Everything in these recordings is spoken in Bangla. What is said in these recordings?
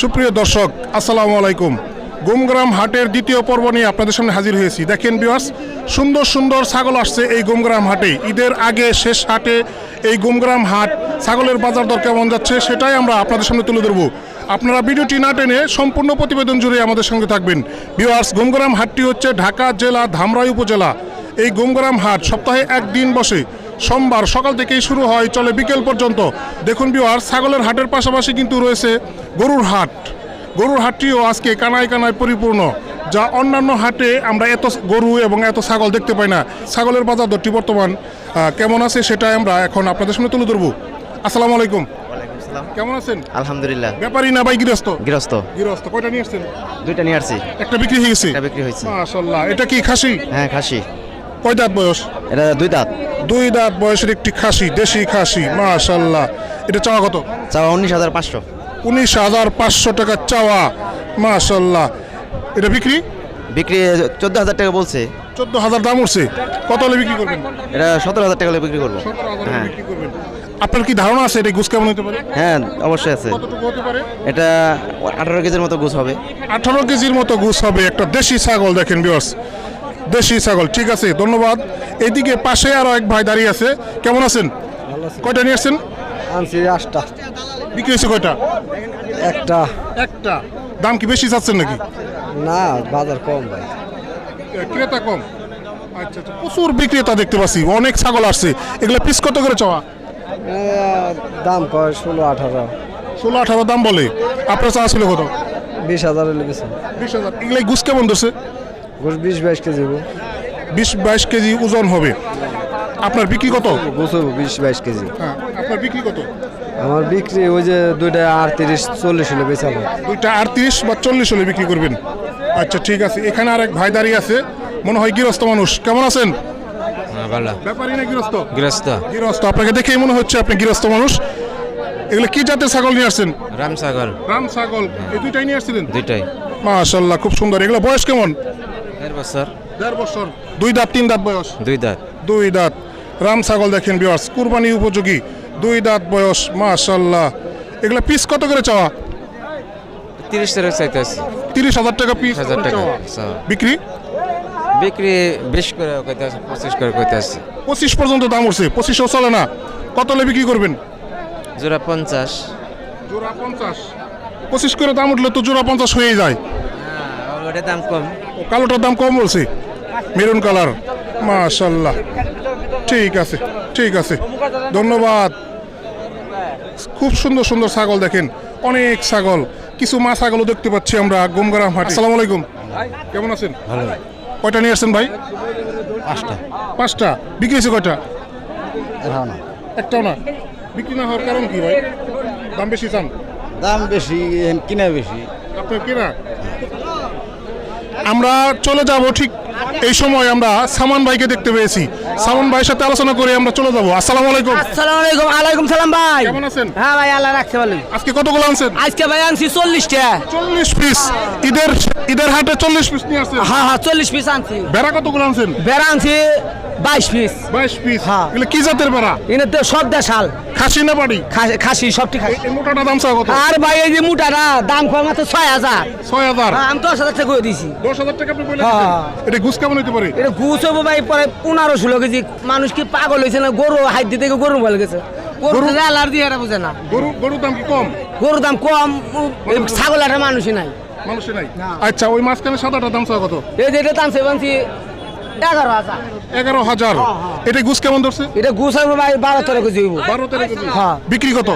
সুপ্রিয় দর্শক, আসসালামু আলাইকুম। গুমগ্রাম হাটের দ্বিতীয় পর্ব নিয়ে আপনাদের সামনে হাজির হয়েছি। দেখেন বিয়ার্স সুন্দর সুন্দর ছাগল আসছে এই গুমগ্রাম হাটে। ঈদের আগে শেষ হাটে এই গুমগ্রাম হাট ছাগলের বাজার দর কেমন যাচ্ছে সেটাই আমরা আপনাদের সামনে তুলে ধরবো। আপনারা ভিডিওটি না টেনে সম্পূর্ণ প্রতিবেদন জুড়ে আমাদের সঙ্গে থাকবেন। বিয়ার্স গুমগ্রাম হাটটি হচ্ছে ঢাকা জেলা ধামরাই উপজেলা। এই গুমগ্রাম হাট সপ্তাহে একদিন বসে। সোমবার সকাল থেকেই শুরু হয় চলে বিকেল পর্যন্ত। দেখুন বিওয়ার ছাগলের হাটের পাশাপাশি কিন্তু রয়েছে গরুর হাট। গরুর হাটটিও আজকে কানায় কানায় পরিপূর্ণ যা অন্যান্য হাটে আমরা এত গরু এবং এত ছাগল দেখতে পাই না। ছাগলের বাজার দরটি বর্তমান কেমন আছে সেটাই আমরা এখন আপনাদের সামনে তুলে ধরবো। আসসালামু আলাইকুম। কেমন আছেন? আলহামদুলিল্লাহ। ব্যাপারী না ভাই গৃহস্থ? গৃহস্থ। গৃহস্থ কয়টা নিয়ে আসছেন? দুইটা নিয়ে আসছি। একটা বিক্রি হয়ে গেছে? বিক্রি হয়েছে। এটা কি খাসি? হ্যাঁ খাসি। কয় দাঁত বয়স? এটা দুই দাঁত। দুই দাঁত বয়সের একটি খাসি দেশি খাসি মাশাল্লাহ এটা চাওয়া কত? চাওয়া উনিশ হাজার পাঁচশো। উনিশ হাজার পাঁচশো টাকা চাওয়া মাশাল্লাহ এটা বিক্রি? বিক্রি চোদ্দ হাজার টাকা বলছে। চোদ্দ হাজার দাম উঠছে। কত হলে বিক্রি করবেন? এটা সতেরো হাজার টাকা হলে বিক্রি করব। হ্যাঁ। আপনার কি ধারণা আছে এটা গুছ কেমন হতে পারে? হ্যাঁ অবশ্যই আছে। এটা আঠারো কেজির মতো গোছ হবে। আঠারো কেজির মতো গুছ হবে। একটা দেশি ছাগল দেখেন বিয়স দেশি ছাগল ঠিক আছে ধন্যবাদ। এদিকে পাশে আরও এক ভাই দাঁড়িয়ে আছে কেমন আছেন? কয়টা নিয়ে আসছেন? আনছি আটটা। বিক্রি হয়েছে কয়টা? একটা। একটা। দাম কি বেশি চাচ্ছেন নাকি? না বাজার কম ভাই। ক্রেতা কম। আচ্ছা আচ্ছা প্রচুর বিক্রেতা দেখতে পাচ্ছি অনেক ছাগল আসছে। এগুলো পিস কত করে চাওয়া? দাম কয় ষোলো আঠারো। ষোলো আঠারো দাম বলে। আপনার চাওয়া ছিল কত? বিশ হাজার লেগেছে। বিশ হাজার। এগুলো গুছ কেমন ধরছে? গোস বিশ বাইশ কেজি হব। বিশ বাইশ কেজি ওজন হবে। আপনার বিক্রি কত? গোস হব বিশ বাইশ কেজি। হ্যাঁ আপনার বিক্রি কত? আমার বিক্রি ওই যে দুইটা আটত্রিশ চল্লিশ হলে বেচালো দুইটা আটত্রিশ বা চল্লিশ হলে বিক্রি করবেন। আচ্ছা ঠিক আছে। এখানে আর এক ভাই দাঁড়িয়ে আছে। মনে হয় গৃহস্থ মানুষ। কেমন আছেন? হ্যাঁ, ভালো। ব্যাপারী না গৃহস্থ? গৃহস্থ। গৃহস্থ। আপনাকে দেখেই মনে হচ্ছে আপনি গৃহস্থ মানুষ। এগুলো কি জাতের ছাগল নিয়ে আসছেন? রাম ছাগল। রাম ছাগল। এই দুইটাই নিয়ে আসছিলেন? দুইটাই। মাশাল্লাহ খুব সুন্দর। এগুলো বয়স কেমন? দেড় বছর। দেড় বছর। দুই দাঁত তিন দাঁত বয়স? দুই দাঁত। দুই দাঁত। রাম ছাগল দেখেন বিয়ার্স কুরবানি উপযোগী। দুই দাঁত বয়স মাশাল্লাহ এগুলো পিস কত করে চাওয়া? তিরিশ টাকা চাইতেছে। তিরিশ হাজার টাকা পিস হাজার টাকা। বিক্রি? বিক্রি বিশ করে কইতে আছে পঁচিশ করে কইতে আছে পঁচিশ পর্যন্ত দাম উঠছে পঁচিশও চলে না। কত হলে বিক্রি করবেন? জোড়া পঞ্চাশ। জোড়া পঞ্চাশ। পঁচিশ করে দাম উঠলে তো জোড়া পঞ্চাশ হয়ে যায়। হ্যাঁ দাম কম। কালোটার দাম কম বলছি। Maroon colour. মাশাল্লাহ। ঠিক আছে ঠিক আছে। ধন্যবাদ। খুব সুন্দর সুন্দর ছাগল দেখেন। অনেক ছাগল। কিছু মা ছাগলও দেখতে পাচ্ছি আমরা গুমগ্রাম হাট। আসসালামু আলাইকুম। কেমন আছেন? ভালো। কয়টা নিয়ে আসছেন ভাই? পাঁচটা। পাঁচটা। বিক্রি হয়েছে কয়টা? একটাও না। বিক্রি না হওয়ার কারণ কি ভাই? দাম বেশি চান? দাম বেশি কিনা বেশি। আপনার কেনা? আমরা চলে যাব ঠিক এই সময় আমরা সামান ভাইকে দেখতে পেয়েছি। সামান ভাইয়ের সাথে আলোচনা করে আমরা চলে যাব। আসসালামু আলাইকুম। আসসালামু আলাইকুম। আলাইকুম সালাম ভাই। কেমন আছেন? হ্যাঁ ভাই আল্লাহ রাখতে ভালো আজকে কতগুলো আনছেন? আজকে ভাই আনছি চল্লিশটা। চল্লিশ পিস। ঈদের ঈদের হাটে চল্লিশ পিস নিয়ে আসছেন? হ্যাঁ হ্যাঁ চল্লিশ পিস আনছি। বেড়া কতগুলো আনছেন? বেড়া আনছি বাইশ পিস। বাইশ পিস। হ্যাঁ। এগুলো কি জাতের বেড়া এনে তো সব দেশাল। খাসি না বাড়ি? খাসি- সবটি খাসি মোটাটা দাম চাও কত? আর ভাই এই যে মুটাটা দাম কম মাত্র ছয় হাজার। ছয় হাজার? হ্যাঁ, আমি দশ হাজার টাকা করে দিছি দশ হাজার টাকা আপনি বলে হ্যাঁ। এটা ঘুষ কেমন হতে পারে? এটা ঘুষ হব ভাই পরে পনেরো ষোলো কেজি। মানুষ কি পাগল হয়েছে না? গরু হাইট দিতে গরু বলে গেছে। গরু গরু- অ্যালার্জি এরা বুঝে না। গরু গরুর দাম কি কম? গরুর দাম কম ছাগল একটা মানুষই নাই। মানুষের নাই? আচ্ছা ওই মাঝখানে সাদাটার দাম কত? এই যে এটা টানছে বানছি এগারো হাজার। এগারো হাজার। এটা ঘুষ কেমন ধরছে? এটা ভাই বারো তেরো কেজি হইব। বারো তেরো কেজি। হ্যাঁ। বিক্রি কত?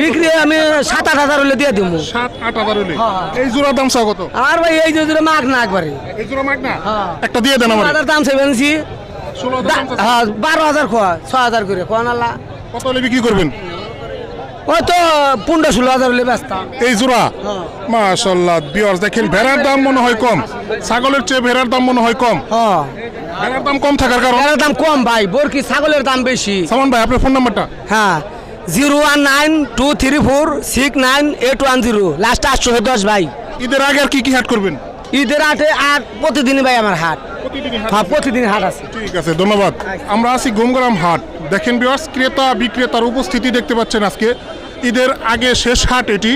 বিক্রি আমি সাত আট হাজার হলে দিয়ে দিব সাত আট হাজার হলে। হ্যাঁ। এই জোড়ার দাম চাও কত? আর ভাই এই দুটো মাগ না একবারে। এই জোড়া মাগ না? হ্যাঁ। একটা দিয়ে দেন আমার। হাজার দাম হাজার হ্যাঁ বারো হাজার খোয়া ছ হাজার করে খোয়া নালা কত হলে বিক্রি করবেন? ওই তো পনেরো ষোলো হাজার হলে ব্যস্ত। এই জোড়া? হ্যাঁ। মাশাল্লাহ বিয়ার্স দেখেন ভেড়ার দাম মনে হয় কম। ছাগলের চেয়ে ভেড়ার দাম মনে হয় কম। হ্যাঁ। ভেড়ার দাম কম থাকার কারণ? এর দাম কম ভাই বরকি ছাগলের দাম বেশি। সামান ভাই আপনার ফোন নাম্বারটা হ্যাঁ zero one nine two three four six nine eight one zero. Last আটশো দশ ভাই। ঈদের আগে আর কি কি হাট করবেন? ঈদের হাটে আর প্রতিদিনই ভাই আমার হাট। হ্যাঁ প্রতিদিন হাট আছে। ঠিক আছে ধন্যবাদ। আমরা আছি গোমগ্রাম হাট। দেখেন বিয়ার্স ক্রেতা বিক্রেতার উপস্থিতি দেখতে পাচ্ছেন আজকে। ঈদের আগে শেষ হাট এটি।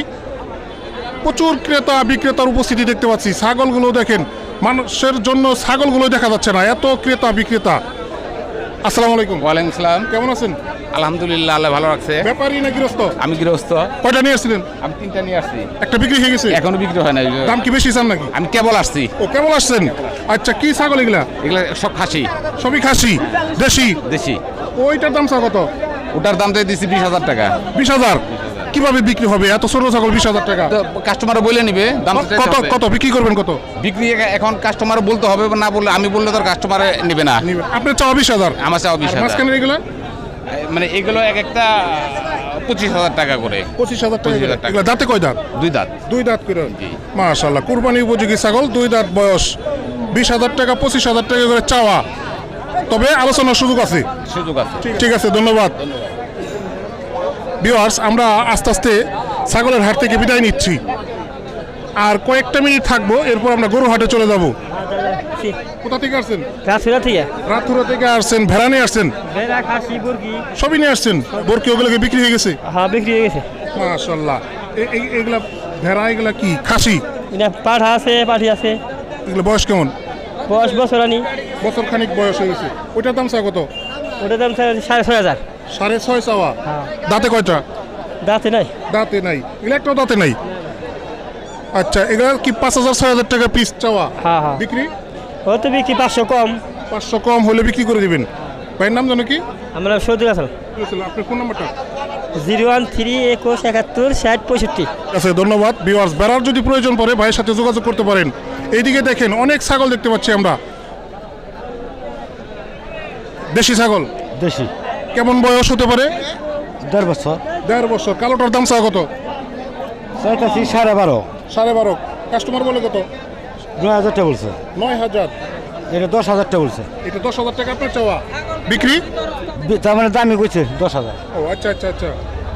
প্রচুর ক্রেতা বিক্রেতার উপস্থিতি দেখতে পাচ্ছি। ছাগলগুলো দেখেন মানুষের জন্য ছাগলগুলো দেখা যাচ্ছে না। এত ক্রেতা বিক্রেতা। আসসালামু আলাইকুম। ওয়ালাইকুম সালাম। কেমন আছেন? আলহামদুলিল্লাহ আল্লাহ ভালো রাখছে। ব্যাপারী না গৃহস্থ আমি গৃহস্থ। কয়টা নিয়ে আসছিলেন? আমি তিনটা নিয়ে আসছি। একটা বিক্রি হয়ে গেছে? এখনও বিক্রি হয় না দাম কি বেশি চান নাকি? আমি কেবল আসছি। ও কেমন আসছেন? আচ্ছা কি ছাগল এগুলা? এগুলো সব খাসি। সবই খাসি? দেশি? দেশি। ওইটার দাম চা কত? ওটার দাম দিয়ে দিচ্ছি বিশ হাজার টাকা। বিশ হাজার? কীভাবে বিক্রি হবে? এত ছোট ছাগল বিশ হাজার টাকা। কাস্টমার বলে নিবে দাম কত কত বিক্রি করবেন কত? বিক্রি এখন কাস্টমার বলতে হবে না বললে আমি বললে তো কাস্টমার নেবে না। আপনার চাওয়া বিশ হাজার? আমার চাও বিশ হাজার। মাঝখানে মানে এগুলো এক একটা পঁচিশ হাজার টাকা করে। পঁচিশ হাজার টাকা 25,000 টাকা। দাঁতে কয় দাঁত? দুই দাঁত। দুই দাঁত করে। মাশাল্লাহ কুরবানি উপযোগী ছাগল দুই দাঁত বয়স। বিশ হাজার টাকা পঁচিশ হাজার টাকা করে চাওয়া। তবে আলোচনার সুযোগ আছে। সুযোগ আছে। ঠিক আছে ধন্যবাদ। ভিউয়ার্স আমরা আস্তে আস্তে ছাগলের হাট থেকে বিদায় নিচ্ছি। আর কয়েকটা মিনিট থাকব এরপর আমরা গরু হাটে চলে যাব। কোথা থেকে আসছেন? থেকে। রাতুরা থেকে আসছেন ভেড়া নিয়ে আসছেন খাসি সবই নিয়ে আসছেন? ওগুলোকে বিক্রি হয়ে গেছে? হ্যাঁ বিক্রি হয়ে গেছে। এই- এগুলা ভেড়া এগুলা কি? খাসি? এটা পাঠা আছে পাঠি আছে। এগুলো বয়স কেমন? বয়স বছর আনি বছর খানিক বয়স হয়ে গেছে। দাম চা কত? ওটার দাম স্যার সাড়ে ছয় হাজার। সাড়ে ছয় চাওয়া। হ্যাঁ। দাঁতে কয়টা? দাঁতে নাই। দাঁতে নাই। একটাও দাঁতে নাই? আচ্ছা এগুলো কি পাঁচ হাজার ছয় হাজার টাকা পিস চাওয়া? হ্যাঁ হ্যাঁ। বিক্রি? ও তো বিক্রি পাঁচশো কম। পাঁচশো কম হলে বিক্রি করে দিবেন। ভাইয়ের নাম জানো কি? আমরা সৌদি আসাম আপনার ফোন নাম্বারটা? জিরো ওয়ান থ্রি একুশ একাত্তর ষাট পঁয়ষট্টি। আছে ধন্যবাদ। ভিউয়ার্স বেড়ার যদি প্রয়োজন পড়ে ভাইয়ের সাথে যোগাযোগ করতে পারেন। এইদিকে দেখেন অনেক ছাগল দেখতে পাচ্ছি আমরা। দেশি ছাগল? দেশি। কেমন বয়স হতে পারে? দেড় বছর। দেড় বছর। কালোটার দাম চা কত? চাইতেছি সাড়ে বারো। সাড়ে বারো। কাস্টমার বলে কত? নয় হাজার টাকা বলছে। নয় হাজার। এটা দশ হাজার টাকা বলছে। এটা দশ হাজার টাকা আপনার চাওয়া। বিক্রি? তার মানে দামি কইছে দশ হাজার। ও আচ্ছা আচ্ছা আচ্ছা।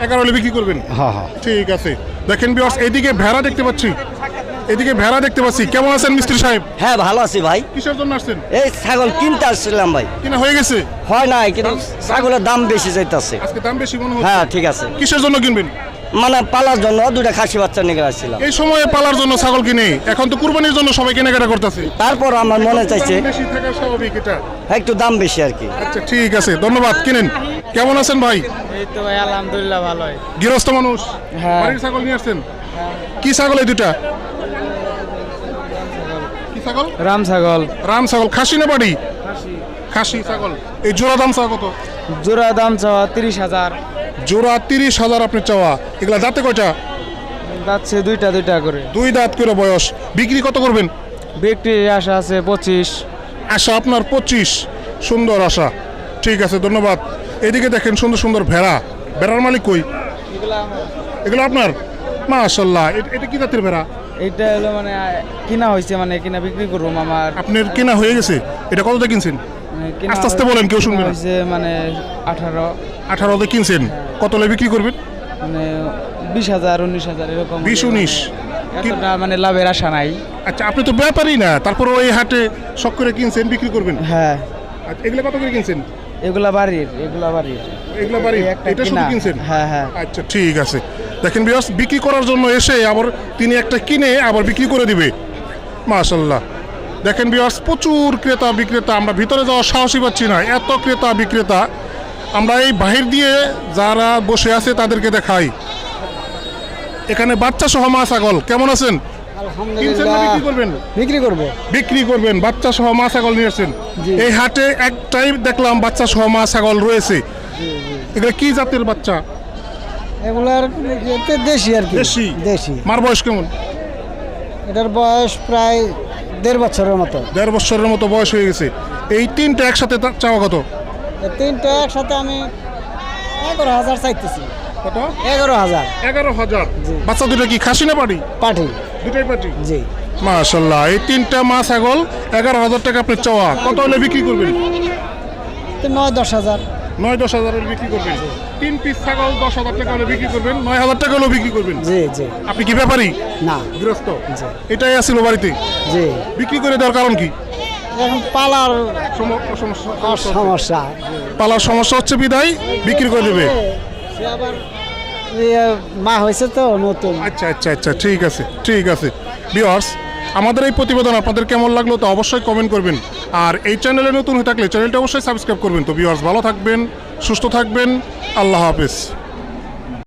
এগারো হলে বিক্রি করবেন? হ্যাঁ হ্যাঁ। ঠিক আছে। দেখেন বিয়ার্স এইদিকে ভেড়া দেখতে পাচ্ছি। এদিকে ভেড়া দেখতে পাচ্ছি। কেমন আছেন মিস্ত্রি সাহেব? হ্যাঁ ভালো আছি ভাই। কিসের জন্য আসছেন? এই ছাগল কিনতে আসছিলাম ভাই। কিনা হয়ে গেছে? হয় নাই কিন্তু ছাগলের দাম বেশি যাইতেছে। আজকে দাম বেশি মনে হচ্ছে? হ্যাঁ ঠিক আছে। কিসের জন্য কিনবেন? মানে পালার জন্য দুটা খাসি বাচ্চা নিয়ে আসছিলাম এই সময়ে পালার জন্য ছাগল কিনে। এখন তো কুরবানির জন্য সবাই কেনাকাটা করতেছে। তারপর আমার মনে চাইছে বেশি থাকা স্বাভাবিক এটা। একটু দাম বেশি আর কি। আচ্ছা ঠিক আছে ধন্যবাদ। কিনেন। কেমন আছেন ভাই? এই তো ভাই আলহামদুলিল্লাহ ভালোই। গৃহস্থ মানুষ? হ্যাঁ। বাড়ির ছাগল নিয়ে আসছেন? কি ছাগল এই দুটা ছাগল? রাম ছাগল। রাম ছাগল খাসি না বাড়ি? খাসি। ছাগল। এই জোড়া দাম চা কত? জোড়া দাম চাওয়া তিরিশ হাজার। জোড়া তিরিশ হাজার আপনি চাওয়া। এগুলা দাঁতে কয়টা? যাচ্ছে দুইটা দুইটা করে। দুই দাঁত করে বয়স। বিক্রি কত করবেন? বিক্রির আশা আছে পঁচিশ। আশা আপনার পঁচিশ। সুন্দর আশা। ঠিক আছে ধন্যবাদ। এদিকে দেখেন সুন্দর সুন্দর ভেড়া। ভেড়ার মালিক কই? এগুলো আপনার? মাশাল্লাহ এটা কি জাতের ভেড়া? এইটা হলো মানে কিনা হয়েছে মানে কিনা বিক্রি করব আমার। আপনার কেনা হয়ে গেছে? এটা কততে কিনছেন? মানে আস্তে আস্তে বলেন, কেউ শুনবে না। হয়েছে মানে আঠারো। আঠারোতে কিনছেন? কত হলে বিক্রি করবেন? মানে বিশ হাজার উনিশ হাজার এরকম বিশ উনিশ। এতটা মানে লাভের আশা নাই। আচ্ছা আপনি তো ব্যাপারই না। তারপর ওই হাটে শখ করে কিনছেন বিক্রি করবেন? হ্যাঁ। আচ্ছা, এগুলো কত করে কিনছেন? এগুলা বাড়ির এগুলা বাড়ির। এগুলো বাড়ি একটা এটা শুধু কিনা। কিনছেন? হ্যাঁ হ্যাঁ। আচ্ছা ঠিক আছে। দেখেন বিয়াস বিক্রি করার জন্য এসে আবার তিনি একটা কিনে আবার বিক্রি করে দিবে। মাশাল্লাহ দেখেন বিয়াস প্রচুর ক্রেতা বিক্রেতা আমরা ভিতরে যাওয়ার সাহসই পাচ্ছি না। এত ক্রেতা বিক্রেতা আমরা এই বাহির দিয়ে যারা বসে আছে তাদেরকে দেখাই। এখানে বাচ্চা সহ মা ছাগল কেমন আছেন? বিক্রি করবেন? বিক্রি করবেন বাচ্চা সহ মা ছাগল নিয়ে আসছেন। এই হাটে একটাই দেখলাম বাচ্চা সহ মা ছাগল রয়েছে। এগুলো কি জাতের বাচ্চা? এগুলার এতে দেশি আর কি। দেশি? দেশি। মার বয়স কেমন? এটার বয়স প্রায় দেড় বছরের মতো। দেড় বছরের মতো বয়স হয়ে গেছে। এই তিনটা একসাথে চাওয়া কত? তিনটা একসাথে আমি এগারো হাজার চাইতেছি। কত? এগারো হাজার। এগারো হাজার। বাচ্চা দুটো কি খাসি না পাটি? পাঠি দুটাই পাটি? জি। মাশাল্লাহ এই তিনটা মা ছাগল এগারো হাজার টাকা আপনি চাওয়া। কত হলে বিক্রি করবেন? নয় দশ হাজার। নয় দশ হাজারের বিক্রি করবেন। তিন পিস ছাগল দশ হাজার টাকা হলে বিক্রি করবেন নয় হাজার টাকা হলেও বিক্রি করবেন। জি জি। আপনি কি ব্যাপারী? না। গৃহস্থ? এটাই আসছিল বাড়িতে? জি। বিক্রি করে দেওয়ার কারণ কি? এখন পালার সমস্যা- সমস্যা পালার সমস্যা হচ্ছে বিদায় বিক্রি করে দেবে। সে আবার মা হয়েছে তো নতুন। আচ্ছা আচ্ছা আচ্ছা ঠিক আছে ঠিক আছে। বিয়ার্স আমাদের এই প্রতিবেদন আপনাদের কেমন লাগল তো অবশ্যই কমেন্ট করবেন। আর এই চ্যানেলে নতুন হয়ে থাকলে চ্যানেলটা অবশ্যই সাবস্ক্রাইব করবেন। তো বিয়ার্স ভালো থাকবেন, সুস্থ থাকবেন, আল্লাহ হাফেজ।